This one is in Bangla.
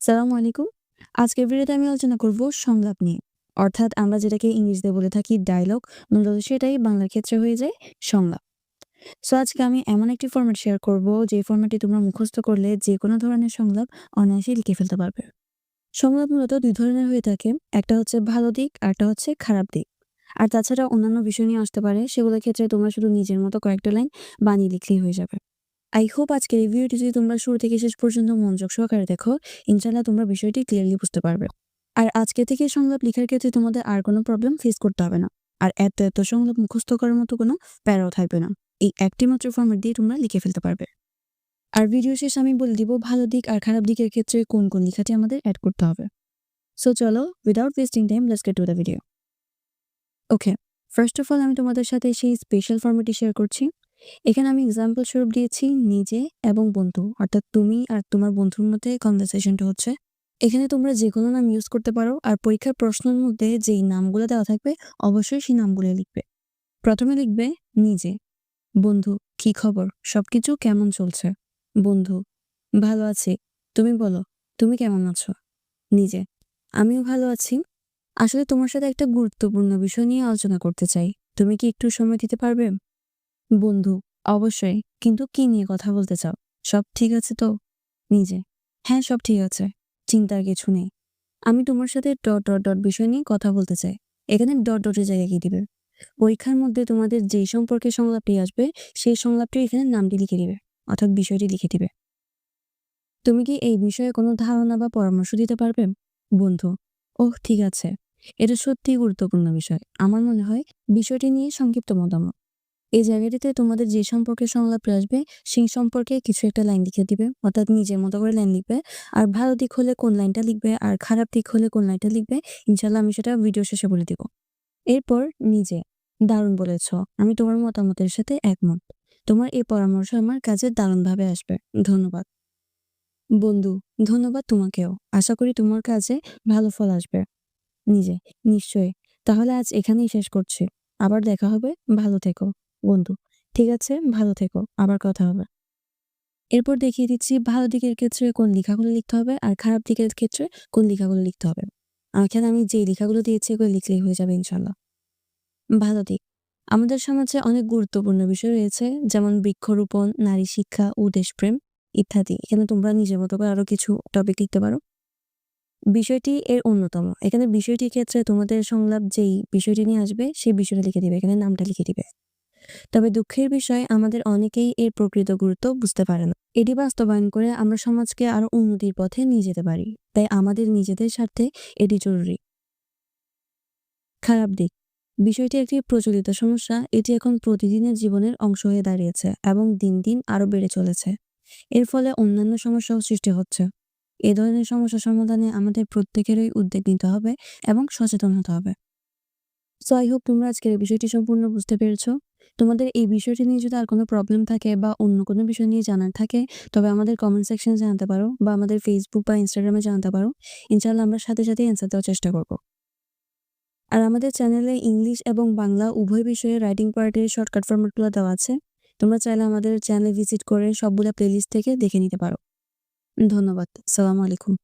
সালামু আলাইকুম। আজকের ভিডিওতে আমি আলোচনা করব সংলাপ নিয়ে। অর্থাৎ আমরা যেটাকে ইংরেজিতে বলে থাকি ডায়লগ মূলত সেটাই বাংলার ক্ষেত্রে হয়ে যায় সংলাপ। সো আজকে আমি এমন একটি ফরম্যাট শেয়ার করব, যে ফরম্যাটটি তোমরা মুখস্থ করলে যে কোনো ধরনের সংলাপ অনায়াসে লিখে ফেলতে পারবে। সংলাপ মূলত দুই ধরনের হয়ে থাকে, একটা হচ্ছে ভালো দিক, আর একটা হচ্ছে খারাপ দিক। আর তাছাড়া অন্যান্য বিষয় নিয়ে আসতে পারে, সেগুলোর ক্ষেত্রে তোমরা শুধু নিজের মতো কয়েকটা লাইন বানিয়ে লিখলেই হয়ে যাবে। আই হোপ আজকের ভিডিওটি যদি তোমরা শুরু থেকে শেষ পর্যন্ত মনোযোগ সহকারে দেখো ইনশাল্লাহ তোমরা বিষয়টি ক্লিয়ারলি বুঝতে পারবে। আর আজকে থেকে সংলাপ লেখার ক্ষেত্রে তোমাদের আর কোনো প্রবলেম ফেস করতে হবে না। আর এত এত সংলাপ মুখস্থ করার মতো কোনো প্যারাও থাকবে না। এই একটি মাত্র ফর্মেট দিয়ে তোমরা লিখে ফেলতে পারবে। আর ভিডিও শেষে আমি বলে দিব, ভালো দিক আর খারাপ দিকের ক্ষেত্রে কোন কোন লেখাটি আমাদের অ্যাড করতে হবে। সো চলো without wasting time let's get to the video okay first of all আমি তোমাদের সাথে সেই স্পেশাল ফর্মেটটি শেয়ার করছি। এখানে আমি এক্সাম্পল স্বরূপ দিয়েছি নিজে এবং বন্ধু। অর্থাৎ তুমি আর তোমার বন্ধুর মধ্যে কনভারসেশনটা হচ্ছে। এখানে তোমরা যে কোনো নাম ইউজ করতে পারো আর পরীক্ষার প্রশ্নের মধ্যে যেই নামগুলো দেওয়া থাকবে, অবশ্যই সেই নামগুলো লিখবে। প্রথমে লিখবে নিজে। বন্ধু, কি খবর? সবকিছু কেমন চলছে? বন্ধু, ভালো আছি। তুমি বলো, তুমি কেমন আছো? নিজে। আমিও ভালো আছি। আসলে তোমার সাথে একটা গুরুত্বপূর্ণ বিষয় নিয়ে আলোচনা করতে চাই। তুমি কি একটু সময় দিতে পারবে? বন্ধু, অবশ্যই। কিন্তু কি নিয়ে কথা বলতে চাও? সব ঠিক আছে তো? নিজে? হ্যাঁ সব ঠিক আছে। চিন্তার কিছু নেই। আমি তোমার সাথে ডট ডট ডট বিষয় নিয়ে কথা বলতে চাই। এখানে ডট, ডটের জায়গায় কি দিবে? পরীক্ষার মধ্যে তোমাদের যেই সম্পর্কে সংলাপটি আসবে, সেই সংলাপটি এখানে নামটি লিখে দিবে, অর্থাৎ বিষয়টি লিখে দিবে। তুমি কি এই বিষয়ে কোনো ধারণা বা পরামর্শ দিতে পারবে? বন্ধু, ওহ, ঠিক আছে। এটা সত্যিই গুরুত্বপূর্ণ বিষয়। আমার মনে হয় বিষয়টি নিয়ে সংক্ষিপ্ত মতামত। এই জায়গাটিতে তোমাদের যে সম্পর্কে সংলাপটি আসবে, সেই সম্পর্কে কিছু একটা লাইন লিখে দিবে, অর্থাৎ নিজের মতো করে লাইন লিখবে। আর ভালো দিক হলে কোন লাইনটা লিখবে, আর খারাপ দিক হলে কোন লাইনটা লিখবে ইনশাল্লাহ আমি সেটা ভিডিও শেষে বলে দিব। এরপর নিজে, দারুণ বলেছ, আমি তোমার মতামতের সাথে একমত। তোমার এই পরামর্শ আমার কাজে দারুণভাবে আসবে, ধন্যবাদ। বন্ধু, ধন্যবাদ তোমাকেও, আশা করি তোমার কাজে ভালো ফল আসবে। নিজে, নিশ্চয়ই, তাহলে আজ এখানেই শেষ করছি, আবার দেখা হবে, ভালো থেকো। বন্ধু, ঠিক আছে? ভালো থেকো। আবার কথা হবে। এরপর দেখিয়ে দিচ্ছি ভালো দিকের ক্ষেত্রে কোন লেখাগুলো লিখতে হবে আর খারাপ দিকের ক্ষেত্রে কোন লেখাগুলো লিখতে হবে। এখানে আমি যে লেখাগুলো দিয়েছি এগুলো লিখলেই হয়ে যাবে ইনশাল্লাহ ভালো দিক। আমাদের সমাজে অনেক গুরুত্বপূর্ণ বিষয় রয়েছে, যেমন বৃক্ষরোপণ, নারী শিক্ষা ও দেশপ্রেম ইত্যাদি। এখানে তোমরা নিজের মতো করে আরও কিছু টপিক লিখতে পারো। বিষয়টি এর অন্যতম। এখানে বিষয়টির ক্ষেত্রে তোমাদের সংলাপ যেই বিষয়টি নিয়ে আসবে সেই বিষয়টা লিখে দিবে। এখানে নামটা লিখে দিবে। তবে দুঃখের বিষয়, আমাদের অনেকেই এর প্রকৃত গুরুত্ব বুঝতে পারে না। এটি বাস্তবায়ন করে আমরা সমাজকে আরও উন্নতির পথে নিয়ে যেতে পারি। তাই আমাদের নিজেদের স্বার্থে এটি জরুরি। খারাপ দিক। বিষয়টি একটি প্রচলিত সমস্যা। এটি এখন প্রতিদিনের জীবনের অংশ হয়ে দাঁড়িয়েছে এবং দিন দিন আরও বেড়ে চলেছে। এর ফলে অন্যান্য সমস্যাও সৃষ্টি হচ্ছে। এ ধরনের সমস্যা সমাধানে আমাদের প্রত্যেকেরই উদ্যোগ নিতে হবে এবং সচেতন হতে হবে। সো আই হোপ তোমরা আজকের বিষয়টি সম্পূর্ণ বুঝতে পেরেছ। তোমাদের এই বিষয়টি নিয়ে যদি আর কোনো প্রবলেম থাকে বা অন্য কোনো বিষয় নিয়ে জানার থাকে, তবে আমাদের কমেন্ট সেকশনে জানাতে পারো বা আমাদের ফেসবুক বা ইনস্টাগ্রামে জানাতে পারো। ইনশাল্লাহ আমরা সাথে সাথে অ্যান্সার দেওয়ার চেষ্টা করব। আর আমাদের চ্যানেলে ইংলিশ এবং বাংলা উভয় বিষয়ে রাইটিং পার্টের শর্টকাট ফরম্যাটগুলো দেওয়া আছে। তোমরা চাইলে আমাদের চ্যানেলে ভিজিট করে সবগুলো প্লেলিস্ট থেকে দেখে নিতে পারো। ধন্যবাদ। সালামু আলাইকুম।